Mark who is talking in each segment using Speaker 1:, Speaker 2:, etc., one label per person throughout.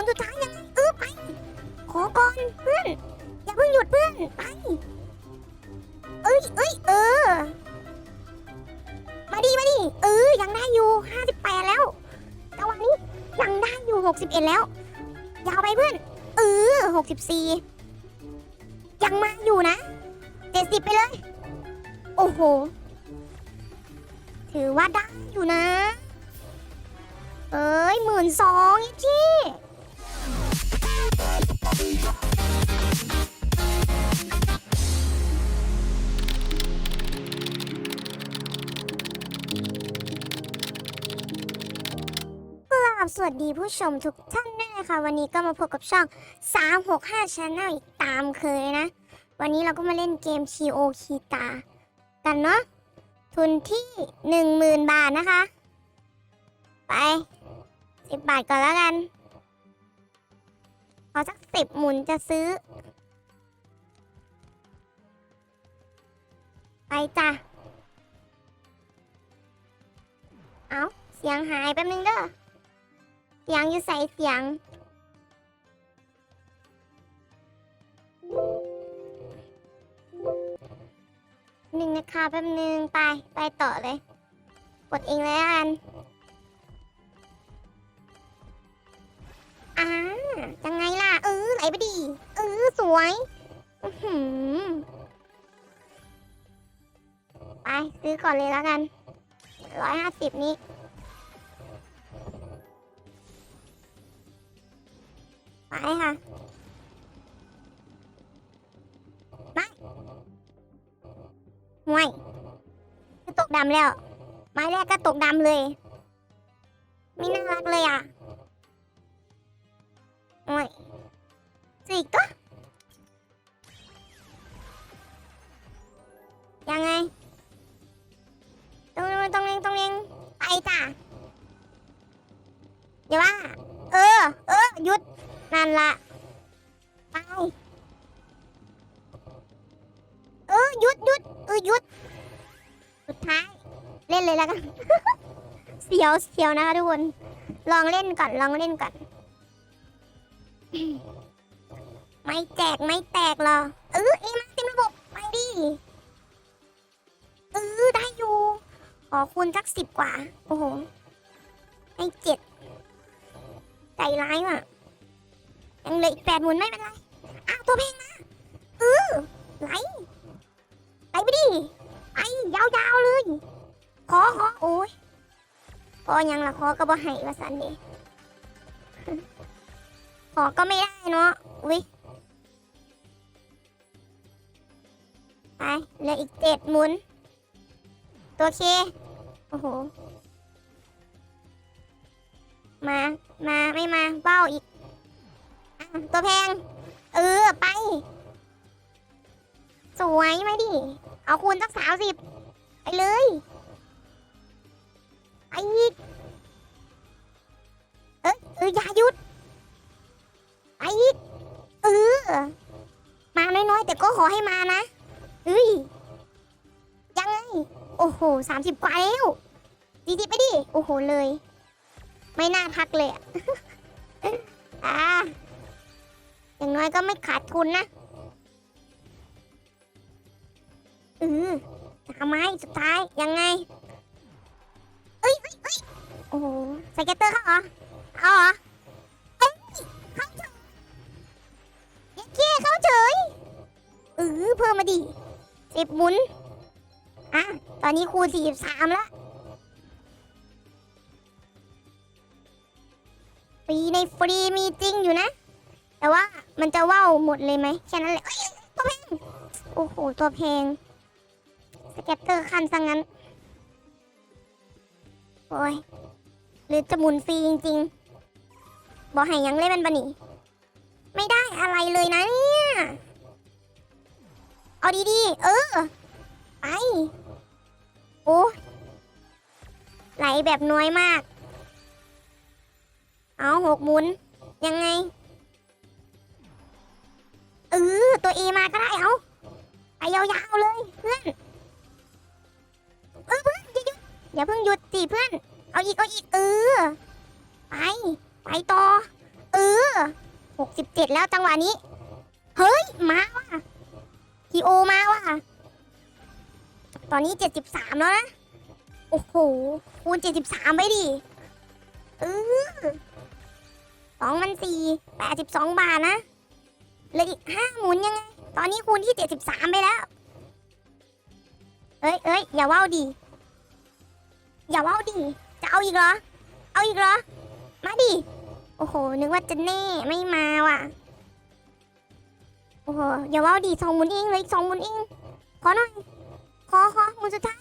Speaker 1: นสุดท้ายยังไงเออไป ขอก่อนเพื่อน อย่าเพิ่งหยุดเพื่อน ไป เอ้ยเอ้ยเออ มาดีมาดีเออ ยังได้อยู่ห้าสิบแปดแล้วจังหวะนี้ยังได้อยู่หกสิบเอ็ดแล้ว ยาวไปเพื่อน เออหกสิบสี่ยังมาอยู่นะเจ็ดสิบไปเลย โอ้โห ถือว่าได้อยู่นะ เอ้ยหมื่นสองจี้ บสวัสดีผู้ชมทุกท่านด้วยนะคะวันนี้ก็มาพบกับช่อง 365 Channel อีกตามเคยนะ วันนี้เราก็มาเล่นเกม KO คีตา กันเนาะทุนที่ 10,000 บาทนะคะ ไป 10 บาทก่อนแล้วกัน อสักสิบหมุนจะซื้อ ไปจ้ะ เอาเสียงหายแป๊บนึงเด้อ เสียงอยู่ใส่เสียง หนึ่งนะคะแป๊บนึงไป ไปต่อเลย กดเองเลยละกัน วยอื้อหือไปซื้อก่อนเลยแล้วกันร้อยห้าสิบนี้ไปค่ะไปห่วยก็ตกดำแล้ว ไม้แรกก็ตกดำเลย ไม่น่ารักเลยอะห่วยสิอีกตัว อย่าว่า เออ เออหยุด นั่นละไป เออหยุดหยุดเออหยุด สุดท้าย เล่นเลยแล้วกัน เสียวเสียวนะคะทุกคน ลองเล่นก่อน ลองเล่นก่อน ไม่แจกไม่แตกหรอ เออเอ็มาเต็มระบบ ไปดิ เออได้อยู่ ขอคูณสักสิบกว่า โอ้โห ให้เจ็ด ใจร้ายว่ะยังเหลืออีกแปดหมุนไม่เป็นไรอ้าวตัวเพลงมาเออไหลไหลไปดิไปยาวๆเลยขอขอโอ้ยขอยังละขอก็บ่ให้ว่าสันเดขอก็ไม่ได้เนาะอุ้ยไปเหลืออีกเจ็ดหมุน ตัวเคโอ้โห มา มา ไม่มาเบ้าอีกอตัวแพง เออ ไป สวยไหมดิ เอาคูณสักสามสิบไปเลยไปอีก เอ้ยเอออย่าหยุดไปอีก เออ มาน้อยๆ แต่ก็ขอให้มานะเฮ้ย ยังไง โอ้โหสามสิบกว่าแล้วดีดีไปดิ โอ้โหเลย ไม่น่าทักเลยอะอ่าอย่างน้อยก็ไม่ขาดทุนนะเออทำไมสุดท้ายยังไงเอ้ยเอ้ยเอ้ยโอ้โหใส่แกตเตอร์เขาเหรอเอาเหรอเอ้ยเขาเฉยเย้เก้เขาเฉยเออเพิ่มมาดิสิบหมุนอะตอนนี้คูณสี่สิบสามแล้ว ในฟรีมีจริงอยู่นะ แต่ว่ามันจะว่าวหมดเลยไหมแค่นั้นแหละเอ้ยตัวเพลงโอ้โห ตัวเพลงสเก็ตเตอร์คันซะงั้น โอ้ยหรือจะหมุนฟรีจริง ๆบอกให้ยังเล่นมันบะนี่ไม่ได้อะไรเลยนะเนี่ย เอาดีๆ เออ ไป โอ้ไหลแบบน้อยมาก เอาหกหมุน ยังไง เออ ตัวเอมาก็ได้เอาไปยาวๆเลยเพื่อนเออเพื่อนอย่าหยุดอย่าเพิ่งหยุดสิเพื่อน เอาอีก เอาอีก เออ ไป ไปต่อ เออหกสิบเจ็ดแล้วจังหวะนี้ เฮ้ย มาว่ะทีโอมาว่ะ ตอนนี้เจ็ดสิบสามแล้วนะ โอ้โห คูณเจ็ดสิบสามไปดิ เออ สองมันสี่แปดสิบสองบาทนะเหลยอีกห้าหมุนยังไง ตอนนี้คูณที่เจ็ดสิบสามไปแล้ว เอ้ยเอ้ยอย่าว่าวดิอย่าว่าวดิจะเอาอีกเหรอ เอาอีกเหรอ มาดิ โอ้โห นึกว่าจะแน่ไม่มาว่ะ โอ้โห อย่าว่าวดิสองหมุนเองเลยสองหมุนเอง ขอหน่อย ขอขอหมุนสุดท้าย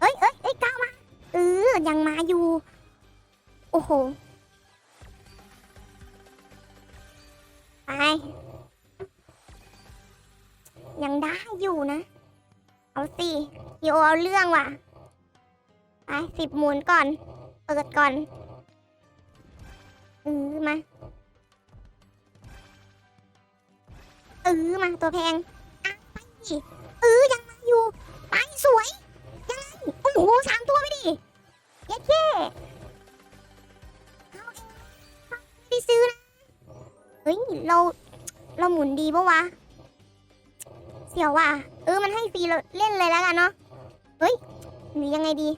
Speaker 1: เอ้ยเอ้ยเอ้ยก้าวมา เออ ยังมาอยู่ โอ้โห ยังได้อยู่นะ เอาสิโยเอาเรื่องว่ะ ไปสิบหมุนก่อน เปิดก่อนเออมาเออมาตัวแพงอะไปเออยังมาอยู่ ไปสวย ยังไง โอ้โหสามตัวไปดิเย้เย้ไม่ได้ซื้อนะ ฮ้ยเราเราหมุนดีปะวะ เสียวว่ะ เออมันให้ฟรีเราเล่นเลยแล้วกันเนาะ เฮ้ยหรือยังไงดี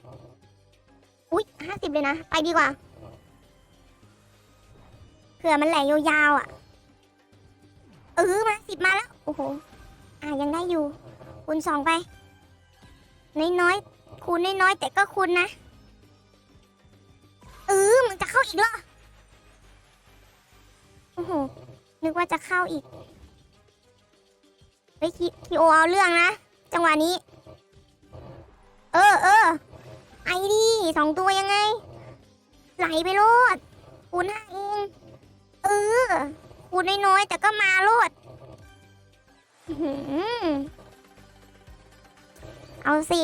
Speaker 1: อุ๊ยห้าสิบเลยนะ ไปดีกว่า เผื่อมันแหลยยาวๆอะ เออมาสิบมาแล้ว โอ้โห อะยังได้อยู่ คูณสองไป น้อยๆ คูณน้อยๆ แต่ก็คูณนะ เออมันจะเข้าอีกเหรอ โอ้โห นึกว่าจะเข้าอีก เฮ้ยคีคีโอเอาเรื่องนะ จังหวะนี้ เออเออไอ้ดิสองตัวยังไง ไหลไปโลดคูณห้าเอง เออคูณน้อยๆแต่ก็มาโลดเอาสิ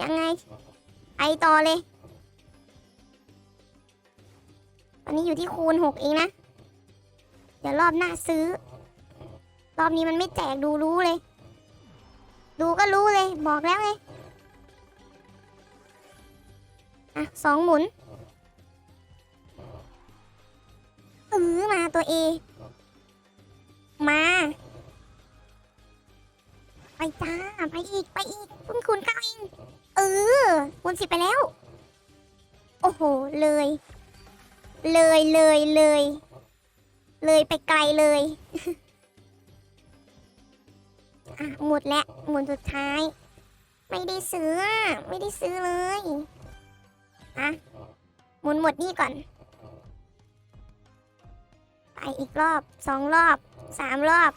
Speaker 1: ยังไงไปต่อเลย ตอนนี้อยู่ที่คูณหกเองนะ เดี๋ยวรอบหน้าซื้อ รอบนี้มันไม่แจกดูรู้เลย ดูก็รู้เลย บอกแล้วไงอะสองหมุนเออมาตัวเอ มา ไปจ้า ไปอีก ไปอีกเพิ่งคูณเก้าเองเออคูณสิบไปแล้ว โอ้โห เลย เลยเลยเลย เลยไปไกลเลยอะหมดแล้วหมุนสุดท้าย ไม่ได้ซื้อ ไม่ได้ซื้อเลยอะหมุนหมดนี่ก่อน ไปอีกรอบสองรอบสามรอบ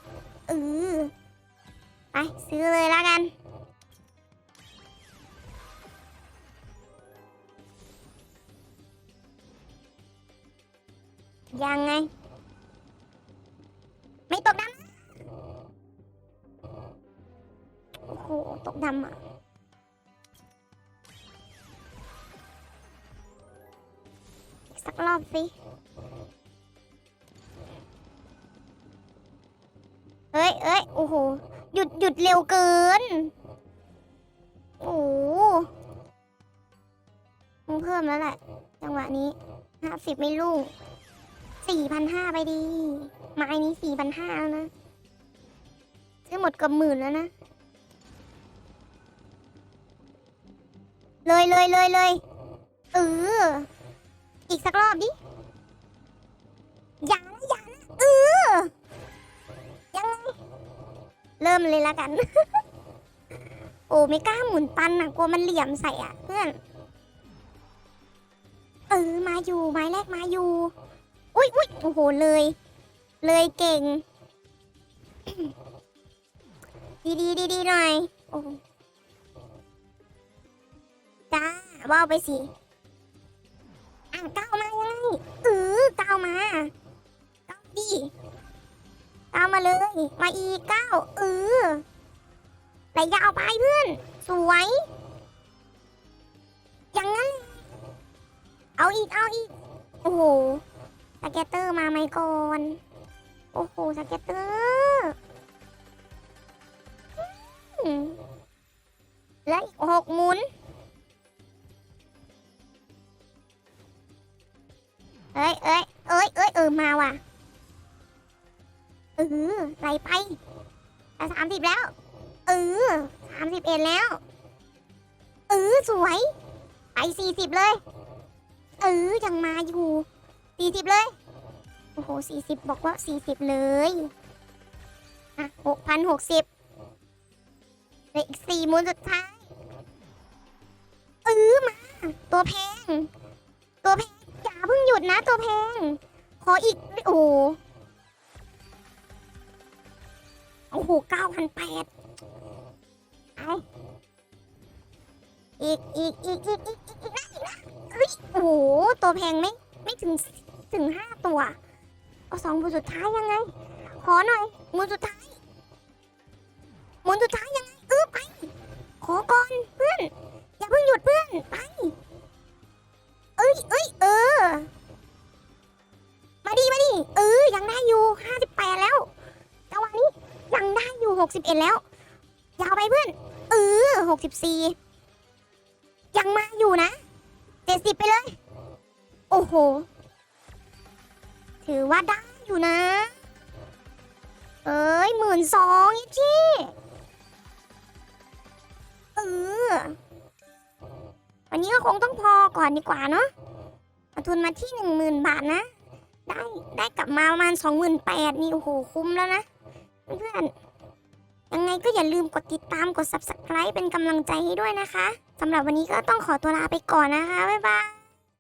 Speaker 1: เออไปซื้อเลยแล้วกันยังไง โอ้โห ตกดำอะ อีกสักรอบสิ เอ้ยเอ้ยโอ้โห หยุดหยุดเร็วเกิน โอ้โหต้องเพิ่มแล้วแหละ จังหวะนี้ห้าสิบไม่ลุ่งสี่พันห้าไปดี ไม้นี้สี่พันห้าแล้วนะซื้อหมดเกับหมื่นแล้วนะ เลยเลยเลยเลยเอออีกสักรอบดิย่านย่านเออยังไงเริ่มเลยละกัน โอ้ไม่กล้าหมุนปันอะกลัวมันเหลี่ยมใส่อะ เพื่อน เออมาอยู่ไม้แรกมาอยู่อุ้ยอุ้ยโอ้โหเลย เลยเก่ง ดีดีดีดีหน่อยโอ้ จ้าว่าไปสิอะก้าวมายังไงเออก้าวมาก้าวดิก้าวมาเลย มาอีกก้าวเออไหลยาวไปเพื่อน สวยอย่างนั้น เอาอีกเอาอีกโอ้โหสเก็ตเตอร์มาไหมก่อนโอ้โหสเก็ตเตอร์และอีกหกหมุน เอ้ยเอ้ยเอ้ยเอ้ยเออมาว่ะเออไหลไปสามสิบแล้ว เออสามสิบเอ็ดแล้ว เออสวย ไปสี่สิบเลย เออยังมาอยู่สี่สิบเลย โอ้โหสี่สิบบอกว่าสี่สิบเลยอะหกพันหกสิบเหลืออีกสี่มุนสุดท้าย เออมา ตัวแพง ตัวแพง พิ่งหยุดนะตัวแพงขออีก โอ้โหโอ้โหเก้าพันแปดไปอีกอีกอีกอีกอีกอีกอีกนะอีกนะเฮ้ยโอ้โหตัวแพงไม่ไม่ถึงถึงห้าตัว เอาสองหมุนสุดท้ายยังไง ขอหน่อยหมุนสุดท้าย 61 แล้ว ยาวไปเพื่อน เออ64 ยังมาอยู่นะ 70 ไปเลย โอ้โห ถือว่าได้อยู่นะ เอ้ยหมื่นสองอีจี้เออวันนี้ก็คงต้องพอก่อนดีกว่าเนาะเทุนมาที่หนึ่งหมื่นบาทนะ ได้ได้กลับมาประมาณสองหมื่นแปดนี่โอ้โหคุ้มแล้วนะ เพื่อน ยังไงก็อย่าลืมกดติดตามกด subscribe เป็นกำลังใจให้ด้วยนะคะสำหรับวันนี้ก็ต้องขอตัวลาไปก่อนนะคะ บ๊ายบาย